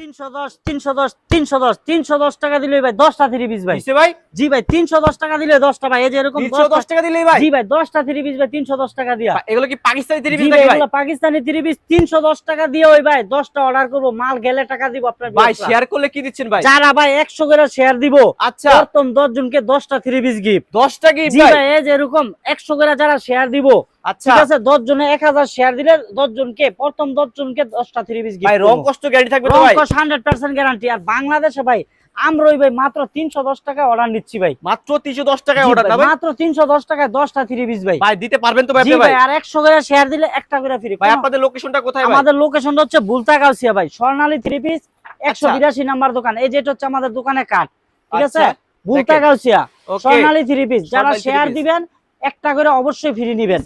তিনশো দশ তিনশো দশ তিনশো দশ তিনশো দশ টাকা দিলে ভাই দশটা থ্রি পিস ভাই। ভাই? জি ভাই তিনশো দশ টাকা দিলে দশটা ভাই এই যে এরকম 310 টাকা ভাই? জি ভাই দশটা থ্রি পিস ভাই তিনশো দশ টাকা দিয়া। এগুলো কি পাকিস্তানি থ্রি পিস ভাই নাকি ভাই? এগুলো পাকিস্তানি থ্রি পিস তিনশো দশ টাকা দিয়ে ওই ভাই দশটা অর্ডার করব মাল গেলে টাকা দিব আপনার ভাই শেয়ার করলে কি দিচ্ছেন ভাই? যারা ভাই একশো করে শেয়ার দিব আচ্ছা। প্রথম দশ জনকে দশটা থ্রি পিস গিফট 10 টাকা জি ভাই। ভাই এই যে এরকম একশো করে যারা শেয়ার দিব আচ্ছা। ঠিক আছে জনে শেয়ার দিলে দশ জনকে প্রথম দশ জনকে দশটা থ্রি পিস ভাই রং কষ্ট গ্যারান্টি থাকবে তো ভাই? হান্ড্রেড পার্সেন্ট গ্যারান্টি আর বাংলাদেশে ভাই আমরা ভাই মাত্র তিনশো দশ টাকা অর্ডার নিচ্ছি ভাই। মাত্র 310 টাকায় অর্ডার না ভাই? মাত্র তিনশো দশ টাকায় দশটা থ্রি পিস ভাই। ভাই দিতে পারবেন তো ভাই আপনি ভাই? ভাই আর একশো করে শেয়ার দিলে একটা করে ফ্রি ভাই আপনাদের লোকেশনটা কোথায় ভাই? আমাদের লোকেশনটা হচ্ছে বুলতাগাউসিয়া ভাই স্বর্ণালী থ্রি পিস একশো আচ্ছা। বিরাশি নাম্বার দোকান। এই যেটা হচ্ছে আমাদের দোকানে কাঠ ঠিক আছে? আচ্ছা, বুলতা দেখেন। Gausia okay Swarnali three piece যারা শেয়ার দিবেন একটা করে অবশ্যই ফ্রি নিবেন।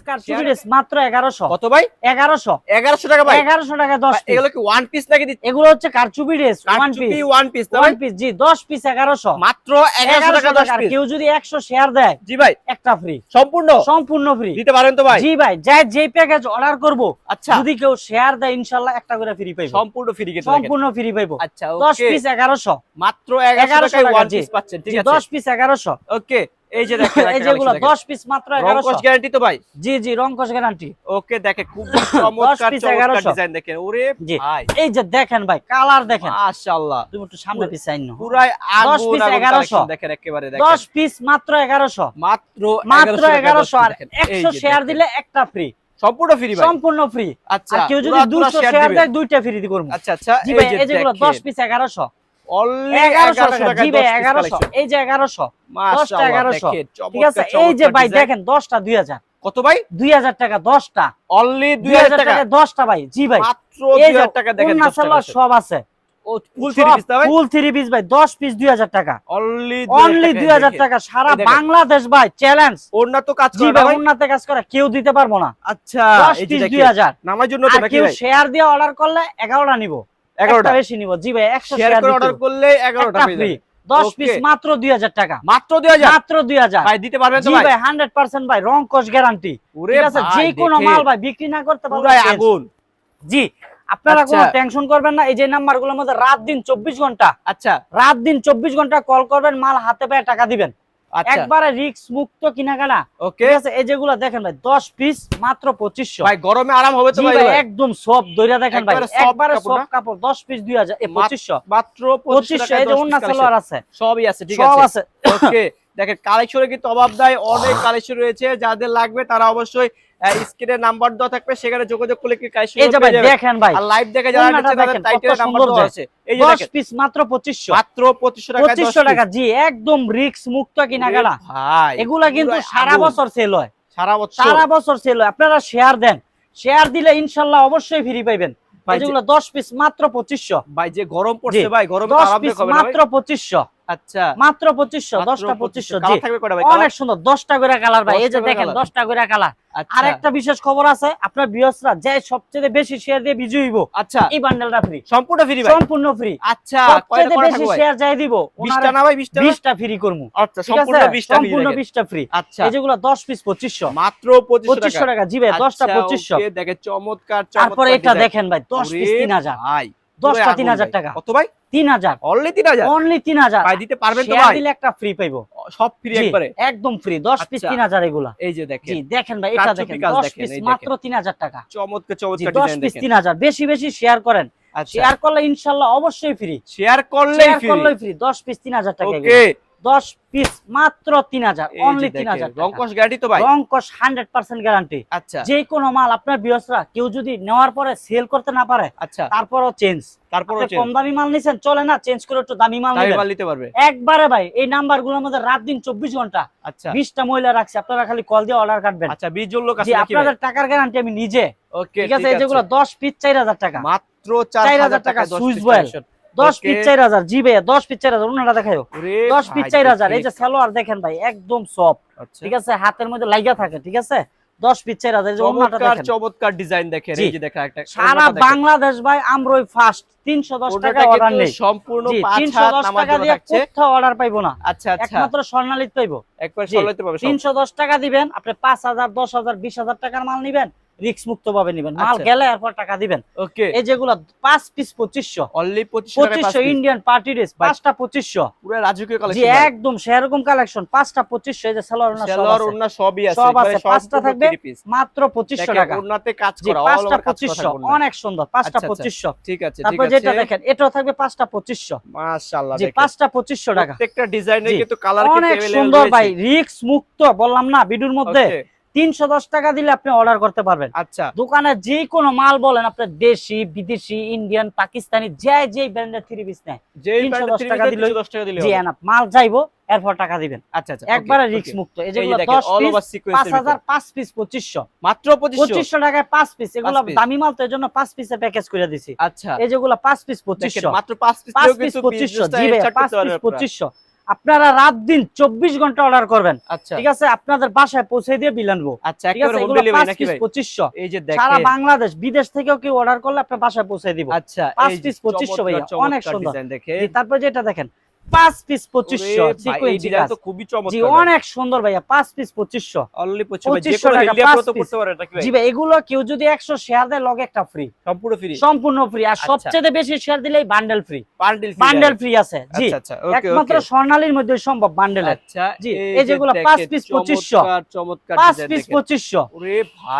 মাত্র এগারোশো। কত ভাই? এগারোশো। 1100 টাকা ভাই। এগারোশো টাকা দশ এগুলো কি ওয়ান পিস নাকি এগুলো হচ্ছে কারচুপি dress one piece one piece one piece জি দশ পিস এগারোশো। মাত্র 1100 টাকা 10 আর পিস কেউ যদি একশো শেয়ার দেয় জি ভাই। একটা ফ্রি সম্পূর্ণ? সম্পূর্ণ ফ্রি দিতে পারেন তো ভাই। জি ভাই যাই যে প্যাকেজ অর্ডার করব আচ্ছা। যদি কেউ শেয়ার দেয় ইনশাল্লাহ একটা করে ফ্রি পাইবো। সম্পূর্ণ ফ্রি সম্পূর্ণ ফ্রি পাইবো। আচ্ছা দশ পিস এগারোশো। মাত্র এগারোশো টাকা, পাচ্ছেন ঠিক আছে। দশ পিস এগারোশো। ওকে এই যে দেখেন এই যেগুলো দশ পিস মাত্র এগারোশো। রংকশ গ্যারান্টি তো ভাই? জি জি রংকশ গ্যারান্টি ওকে দেখে খুব চমৎকার চমৎকার ডিজাইন দেখেন। ওরে ভাই। এই যে দেখেন ভাই কালার দেখেন। মাশাআল্লাহ। তুমি একটু সামনে পিস চাইন পুরাই আগুন piece আগুন 1100 দেখেন একেবারে দেখেন। দশ পিস মাত্র এগারোশো। মাত্র মাত্র 1100 এগারোশো আর শেয়ার দিলে একটা ফ্রি সম্পূর্ণ ফ্রি ভাই। সম্পূর্ণ ফ্রি আচ্ছা আর কেউ যদি পুরা- পুরা দুশো share শেয়ার দেয় দুইটা ফ্রি দি করব। আচ্ছা আচ্ছা এই যে এই যেগুলো দেখেন দশ পিস এগারোশো। 1100 টাকা টাকা জি ভাই এগারোশো। এই যে এগারোশো। দশটা এগারোশো। ঠিক আছে? এই যে ভাই দেখেন দশটা দুই হাজার। কত ভাই? দুই হাজার টাকা দশটা। অনলি দুই হাজার টাকা? টাকা দশটা ভাই জি ভাই। মাত্র এই যে 2000 টাকা দেখেন সব আছে। ভাই? দশ পিস দুই হাজার টাকা। অনলি দুই হাজার টাকা। সারা বাংলাদেশ ভাই চ্যালেঞ্জ তো কাজ জি করে ভাই ভাই? কাজ করে কেউ দিতে পারব না। আচ্ছা দশ পিস দুই হাজার। নামার জন্য কেউ শেয়ার দিয়ে অর্ডার করলে এগারোটা নিবো। 11টা একটা বেশি নিবো। জি ভাই একশো শেয়ার শেয়ার করে অর্ডার করলে 11টা পেয়ে যাবেন দশ Okay. পিস মাত্র দুই হাজার টাকা। মাত্র 2000 মাত্র দুই হাজার। ভাই দিতে পারবেন তো জি ভাই? ভাই হান্ড্রেড পার্সেন্ট ভাই রং কস গ্যারান্টি ঠিক আছে? যে কোনো মাল ভাই বিক্রি না করতে পুরাই আগুন। জি আপনারা আচ্ছা। কোনো টেনশন করবেন না এই যে নাম্বারগুলোর মধ্যে রাত দিন চব্বিশ ঘণ্টা। আচ্ছা। রাত দিন চব্বিশ ঘণ্টা কল করবেন মাল হাতে পায়ে টাকা দিবেন। একবারে রিক্স মুক্ত কিনাকাটা। ওকে আছে? এই যেগুলো দেখেন ভাই দশ পিস মাত্র 2500 ভাই গরমে আরাম হবে তো ভাই একদম সব দইরা দেখেন ভাই। একবারে সব কাপড় দশ পিস দুই হাজার মাত্র পঁচিশশো মাত্র 2500 এই যে ওন্না সালোয়ার আছে। সবই আছে ঠিক সব আছে। আছে। ওকে দেখেন কালেকশনে কিন্তু অভাব নাই অনেক কালেকশন রয়েছে যাদের লাগবে তারা অবশ্যই স্ক্রিনে নাম্বার দেওয়া থাকবে সেখানে যোগাযোগ করলে কি কালেকশন এই যে ভাই দেখেন ভাই আর লাইভ দেখে যারা নিচ্ছে তাদের টাইটেল নাম্বার দেওয়া আছে। এই যে দশ দেখেন। পিস মাত্র পঁচিশশো। মাত্র 2500 টাকায় 10 পঁচিশশো টাকা জি একদম মুক্ত ওরে ভাই এগুলা কিন্তু সারা বছর সেল হয়। সারা বছর। সারা বছর সেল হয়। আপনারা শেয়ার দেন। শেয়ার দিলে ইনশাল্লাহ অবশ্যই ফ্রি এই যেগুলো দশ পিস মাত্র পঁচিশশো। ভাই যে গরম পড়ছে। ভাই গরমে আরাম পিস হবে না মাত্র পঁচিশশো। আচ্ছা। মাত্র পঁচিশশো মাত্র দশটা পঁচিশশো। জি। অনেক সুন্দর দশটা করে কালার ভাই। এই যে দেখেন colour। দশটা করে কালার। আর একটা বিশেষ খবর আছে আপনার বিয়সরা যে সবচেয়ে বেশি শেয়ার দিয়ে বিজয়ী হইব আচ্ছা। এই বান্ডেলটা ফ্রি সম্পূর্ণ ফ্রি সম্পূর্ণ ফ্রি আচ্ছা সবচেয়ে বেশি শেয়ার যাই দিব 20টা না ভাই 20টা না? বিশটা ফ্রি করব আচ্ছা সম্পূর্ণ 20টা সম্পূর্ণ বিশটা ফ্রি আচ্ছা। এই যেগুলো দশ পিস পঁচিশশো। মাত্র 2500 পঁচিশশো টাকা জি ভাই দশটা আচ্ছা, পঁচিশশো। ওকে, চমৎকার তারপরে এটা দেখেন ভাই দশ পিস ওরে তিন হাজার। ভাই দশটা পুরো তিন আগুন হাজার ভাই। টাকা। কত ভাই? তিন হাজার। অনলি 3000 অনলি তিন হাজার। ভাই দিতে পারবেন তো ভাই? দিলে একটা ফ্রি পাইবো। সব ফ্রি একবারে? একদম ফ্রি দশ পিস আচ্ছা। তিন হাজার এগুলা। এই যে দেখেন। জি দেখেন ভাই এটা দেখেন। কাজ দশ দেখেন, পিস মাত্র দেখেন। তিন হাজার টাকা। চমৎকার চমৎকার দশ ডিজাইন পিস দেখেন। তিন হাজার। বেশি বেশি শেয়ার করেন। আচ্ছা। শেয়ার করলে ইনশাল্লাহ অবশ্যই ফ্রি শেয়ার করলেই শেয়ার করলেই ফ্রি দশ পিস তিন হাজার টাকা ওকে দশ পিস মাত্র তিন হাজার অনলি তিন হাজার রংকশ গ্যারান্টি তো ভাই? রংকশ হান্ড্রেড পার্সেন্ট গ্যারান্টি আচ্ছা। যে কোনো মাল আপনার বিয়সরা কেউ যদি নেওয়ার পরে সেল করতে না পারে আচ্ছা। তারপরও চেঞ্জ তারপর কম দামি মাল নিছেন চলে না চেঞ্জ করে একটু দামি মাল দামি নেবেন। মাল নিতে পারবে। একবারে ভাই এই নাম্বারগুলোর মধ্যে রাত দিন চব্বিশ ঘণ্টা আচ্ছা। বিশটা মহিলা রাখছি আপনারা খালি কল দিয়ে অর্ডার কাটবেন। আচ্ছা 20 জন লোক আপনাদের টাকার গ্যারান্টি আমি নিজে। ঠিক আছে যেগুলো দশ পিস চার হাজার টাকা। মাত্র 4000 4000 টাকা টাকা 10 সুইচ বয়েল। Collection। দশ Okay. পিস চার হাজার জি ভাইয়া দশ পিস চার হাজার ওনারা দেখা요 ওরে দশ পিস ভাই, চার হাজার এই যে সালোয়ার দেখেন ভাই একদম সফট আচ্ছা। ঠিক আছে? হাতের মধ্যে লাইগা থাকে ঠিক আছে? দশ পিস চার হাজার এই যে ওনাটা দেখেন। চমৎকার ডিজাইন দেখেন এই যে দেখেন একটা সারা বাংলাদেশ ভাই আমরই ফার্স্ট তিনশো দশ টাকা অর্ডার নেই। সম্পূর্ণ টাকা দিয়ে কোথাও অর্ডার পাইবো না। আচ্ছা আচ্ছা। একমাত্র স্বর্ণালিত পাইবো। একবার জি, সলাইতে পারবে সব। তিনশো দশ টাকা দিবেন আপনি পাঁচ হাজার দশ হাজার বিশ হাজার টাকার মাল নিবেন। রিক্স মুক্ত ভাবে নিবেন। মাল আচ্ছা। গেলে এরপর টাকা দিবেন। ওকে। এই যেগুলো পাঁচ পিস পঁচিশশো। অনলি পঁচিশশো ইন্ডিয়ান পার্টি ড্রেস পাঁচটা পঁচিশশো। পুরো রাজকীয় কালেকশন একদম সেরকম কালেকশন পাঁচটা পঁচিশশো এই যে সালোয়ার ওড়না সব সেলর আছে। ওন্না সবই আছে। সব আছে, পাঁচটা থাকবে, মাত্র পঁচিশশো টাকা। কাজ করা পাঁচটা পঁচিশশো অনেক সুন্দর পাঁচটা আচ্ছা, আচ্ছা। পঁচিশশো। ঠিক আছে তারপর যেটা দেখেন এটাও থাকবে পাঁচটা পঁচিশশো। মাশাআল্লাহ জি পাঁচটা পঁচিশশো টাকা। প্রত্যেকটা ডিজাইনের কিন্তু কালার অনেক সুন্দর ভাই রিক্স মুক্ত বললাম না ভিডিওর মধ্যে। তিনশো দশ টাকা দিলে আপনি অর্ডার করতে পারবেন। আচ্ছা। দোকানে যে কোনো মাল বলেন আপনার দেশি বিদেশি ইন্ডিয়ান পাকিস্তানি যে যে ব্র্যান্ডের থ্রি পিস নেয় টাকা মাল যাইবো এরপর টাকা দিবেন। একবারে রিস্ক মুক্ত। এই পিস মাত্র টাকায় পিস দামি মাল তো এজন্য প্যাকেজ দিছি। আচ্ছা। এই পিস পিস আপনারা রাত দিন চব্বিশ ঘণ্টা অর্ডার করবেন। আচ্ছা। ঠিক আছে? আপনাদের বাসায় পৌঁছে দিয়ে বিল আনব। আচ্ছা পঁচিশশো। সারা বাংলাদেশ বিদেশ থেকেও কেউ অর্ডার করলে আপনার বাসায় পৌঁছে দিব। আচ্ছা পাঁচ পিস পঁচিশশো ভাইয়া, অনেক সুন্দর। তারপর যেটা দেখেন পাঁচ পিস পঁচিশশো তো খুবই চমৎকার অনেক সুন্দর ভাইয়া পাঁচ পিস পঁচিশশো। অনলি 25 ভাই যে 2500 কোনো টাকা, হিলিয়া পাঁচ প্রো তো piece। করতে পারে নাকি ভাই? জি ভাই এগুলো কেউ যদি একশো শেয়ার দেয় লগে একটা ফ্রি সম্পূর্ণ ফ্রি সম্পূর্ণ ফ্রি আর আচ্ছা। সবচেয়ে বেশি share bundle free bundle free আছে জি। আচ্ছা আচ্ছা একমাত্র স্বর্ণালীর মধ্যে সম্ভব বান্ডেল আচ্ছা জি, এই যেগুলো পাঁচ piece 2500 চমৎকার চমৎকার পাঁচ পিস পঁচিশশো।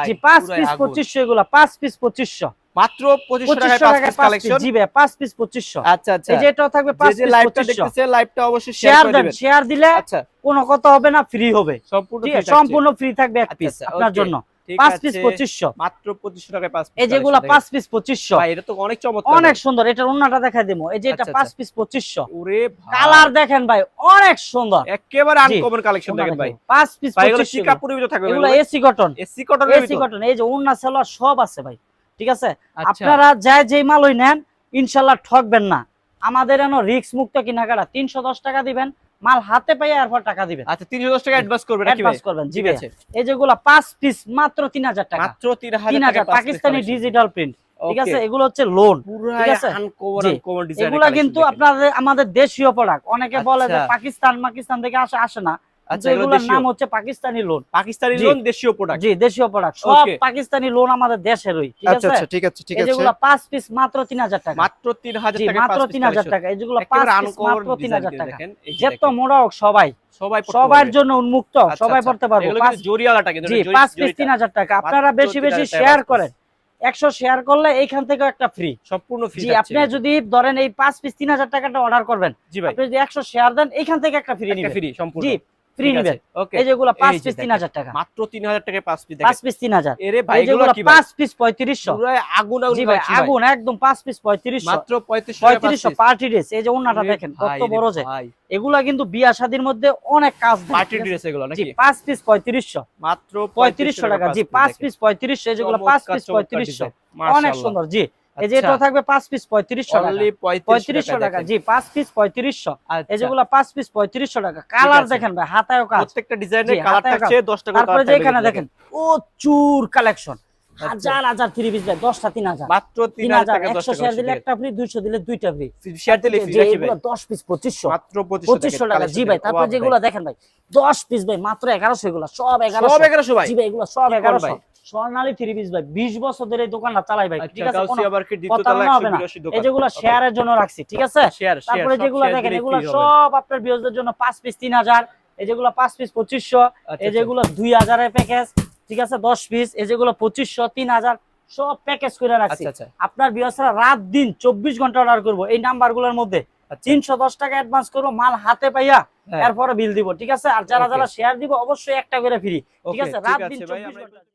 জি পাঁচ পিস পঁচিশশো এগুলো পাঁচ পিস পঁচিশশো। মাত্র 2500 টাকায় পঁচিশশো পাঁচ পিস কালেকশন জি ভাই পাঁচ পিস পঁচিশশো। আচ্ছা আচ্ছা। এই যে এটাও থাকবে পাঁচ পিস লাইভটা দেখতেছে লাইভটা অবশ্যই শেয়ার শেয়ার করে দিবেন। শেয়ার দিলে আচ্ছা। কোনো কথা হবে না ফ্রি হবে। সম্পূর্ণ ফ্রি থাকবে এক পিস আপনার জন্য। পাঁচ পিস পঁচিশশো। মাত্র 2500 টাকায় পাঁচ এই যেগুলো পাঁচ পিস পঁচিশশো। এটা তো অনেক চমৎকার অনেক সুন্দর এটার অন্যটা দেবো। এই যে এটা পাঁচ। পিস পঁচিশশো। কালার দেখেন ভাই অনেক সুন্দর। একেবারে আনকমন কালেকশন দেখেন ভাই। পাঁচ পিস পঁচিশশো। থাকবে এগুলো এসি কটন এসি কটনের এসি কটন এই যে সেলোয়ার সব আছে ভাই। ঠিক আছে? আচ্ছা। আপনারা যাই যেই মালই নেন ইনশাল্লাহ ঠকবেন না। আমাদের এন রিক্স মুক্ত কেনাকাটা তিনশো দশ টাকা দিবেন মাল হাতে পাইয়া এরপর টাকা দিবেন। আচ্ছা 310 টাকা অ্যাডভান্স করবে নাকি ভাই? অ্যাডভান্স করবেন জি আছে। এই যেগুলো পাঁচ পিস মাত্র তিন হাজার টাকা। মাত্র 3000 তিন হাজার টাকা পাকিস্তানি ডিজিটাল প্রিন্ট ঠিক আছে? এগুলো হচ্ছে লোন ঠিক আছে? ডিজাইন এগুলা কিন্তু আপনাদের আমাদের দেশীয় প্রোডাক্ট অনেকে বলে যে আচ্ছা। পাকিস্তান পাকিস্তান থেকে আসে আসে না। কিন্তু এগুলো এগুলোর দেশীয়? নাম হচ্ছে পাকিস্তানি লোন পাকিস্তানি লোন দেশীয় প্রোডাক্ট জি দেশীয় প্রোডাক্ট সব পাকিস্তানি লোন আমাদের দেশেরই ঠিক আছে? আচ্ছা ঠিক আছে ঠিক আছে। যেগুলো পাঁচ পিস মাত্র তিন হাজার টাকা। মাত্র 3000 টাকা মাত্র তিন হাজার টাকা। এই যেগুলো পিস মাত্র তিন হাজার টাকা। দেখেন। এই যে যেত দেখেন। মোড়া হোক সবাই। সবাই সবার জন্য উন্মুক্ত সবাই। পড়তে পারব। পাঁচ- কিন্তু জি জরি- পিস। তিন হাজার টাকা। আপনারা বেশি বেশি শেয়ার করেন। একশো শেয়ার করলে এইখান থেকেও একটা ফ্রি সম্পূর্ণ ফ্রি আপনি যদি ধরেন এই পাঁচ পিস তিন হাজার টাকাটা অর্ডার করবেন আপনি যদি একশো শেয়ার দেন এইখান থেকে একটা ফ্রি ফ্রি সম্পূর্ণ। ফ্রি নিবেন। ওকে এই যেগুলো পাঁচ এই যে পিস তিন দেখেন। হাজার টাকা। মাত্র 3000 টাকায় পাঁচ পিস পাঁচ দেখেন। পিস তিন হাজার। এরে ভাই এগুলো যেগুলো কি ভাই? পাঁচ পিস পঁয়ত্রিশশো। পুরাই আগুন আগুন ভাই আগুন একদম পাঁচ পিস পঁয়ত্রিশশো। মাত্র 35 টাকায় পাঁচ পঁয়ত্রিশশো piece। পার্টি ড্রেস এই যে ওরে দেখেন কত বড় যে। এগুলা কিন্তু বিয়া শাদির মধ্যে অনেক কাজ পার্টি ড্রেস এগুলো নাকি? পাঁচ পিস পঁয়ত্রিশশো। মাত্র পঁয়ত্রিশশো টাকা জি পাঁচ পিস পঁয়ত্রিশশো এই যেগুলো পাঁচ পিস পঁয়ত্রিশশো। অনেক সুন্দর জি। এই যে এটা থাকবে পাঁচ পিস পঁয়ত্রিশশো টাকা। অনলি 35 পঁয়ত্রিশশো টাকা। জি পাঁচ পিস পঁয়ত্রিশশো। এই যেগুলো পাঁচ পিস পঁয়ত্রিশশো টাকা। কালার দেখেন ভাই হাতায়ও কাজ। প্রত্যেকটা ডিজাইনের কালার থাকছে 10 টাকা তারপরে যে এখানে দেখেন। প্রচুর কালেকশন হাজার হাজার থ্রি পিস ভাই দশটা তিন হাজার। মাত্র তিন 3000 হাজার টাকা 10 একশো শেয়ার দিলে একটা ফ্রি দুইশো দিলে দুইটা ফ্রি শেয়ার দিলে দশ পিস পঁচিশশো। মাত্র 2500 পঁচিশশো টাকা। জি ভাই তারপরে যেগুলো দেখেন ভাই দশ পিস ভাই মাত্র এগারোশো এগুলো সব এগারোশো। সব 1100 ভাই? জি ভাই এগুলো সব এগারোশো। স্বর্ণালী থ্রি পিস ভাই বিশ বছর ধরে দোকানটা চালাই ভাই ঠিক আচ্ছা আছে কোনো গাউসিয়া মার্কেট দ্বিতীয় তলা প্রতারণা হবে না। 182 দোকান? এই যেগুলো শেয়ারের জন্য রাখছি ঠিক আছে? তারপরে যেগুলো দেখেন এগুলো সব আপনার বিয়োজদের জন্য পাঁচ পিস তিন হাজার। এই যেগুলো পাঁচ পিস পঁচিশশো। আচ্ছা, এই যেগুলো দুই হাজারের প্যাকেজ ঠিক আছে? দশ পিস এই যেগুলো পঁচিশশো তিন হাজার সব প্যাকেজ করে রাখছি। আচ্ছা আচ্ছা। আপনার বিয়সরা রাত দিন চব্বিশ ঘণ্টা অর্ডার করব এই নাম্বারগুলোর মধ্যে। আচ্ছা। তিনশো দশ টাকা অ্যাডভান্স করব মাল হাতে পাইয়া হ্যাঁ। এরপরে বিল দিব ঠিক আছে? আর যারা যারা শেয়ার দিব অবশ্যই একটা করে ফ্রি ঠিক আছে? রাত দিন চব্বিশ ঘণ্টা।